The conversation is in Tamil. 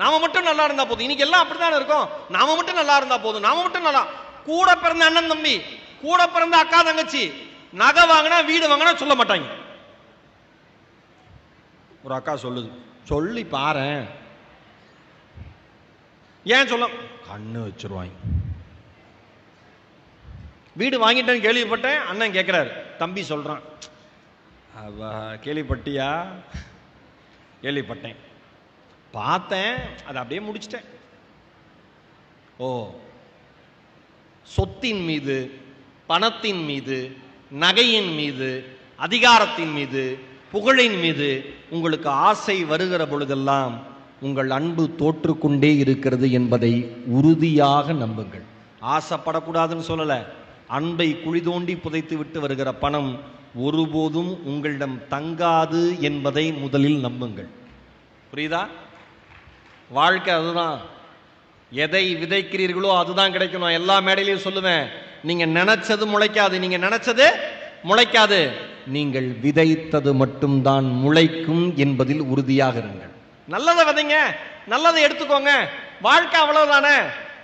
நாம மட்டும் நல்லா இருந்தா போதும். இன்னைக்கு எல்லாம் அப்படித்தானே இருக்கும்? நாம மட்டும் நல்லா இருந்தா போதும். நாம மட்டும் நல்லா கூட பிறந்த அண்ணன் தம்பி கூட பிறந்த அக்கா தங்கச்சி நகை வாங்கினா வீடு வாங்கினா சொல்ல மாட்டாங்க. ஒரு அக்கா சொல்லுது சொல்லி பாரு ஏன் சொல்ல? கண்ணு வச்சிருவாங்க. வீடு வாங்கிட்டேன்னு கேள்விப்பட்டேன் அண்ணன் கேட்குறாரு தம்பி சொல்றான். அவ கேள்விப்பட்டியா? கேள்விப்பட்டேன். பார்த்தேன் அதை அப்படியே முடிச்சிட்டேன். ஓ சொத்தின் மீது பணத்தின் மீது நகையின் மீது அதிகாரத்தின் மீது புகழின் மீது உங்களுக்கு ஆசை வருகிற பொழுதெல்லாம் உங்கள் அன்பு தோற்றுக்கொண்டே இருக்கிறது என்பதை உறுதியாக நம்புங்கள். ஆசைப்படக்கூடாதுன்னு சொல்லலை. அன்பை குழி தோண்டி புதைத்து விட்டு வருகிற பணம் ஒருபோதும் உங்களிடம் தங்காது என்பதை முதலில் நம்புங்கள். புரியுதா? வாழ்க்கை அதுதான். எதை விதைக்கிறீர்களோ அதுதான் கிடைக்கும் நான் எல்லா மேடையிலையும் சொல்லுவேன். நீங்கள் நினச்சது முளைக்காது. நீங்கள் நினச்சது முளைக்காது. நீங்கள் விதைத்தது மட்டும்தான் முளைக்கும் என்பதில் உறுதியாக இருங்கள். நல்லதை விதைங்க. நல்லதை எடுத்துக்கோங்க. வாழ்க்கை அவ்வளவுதானே?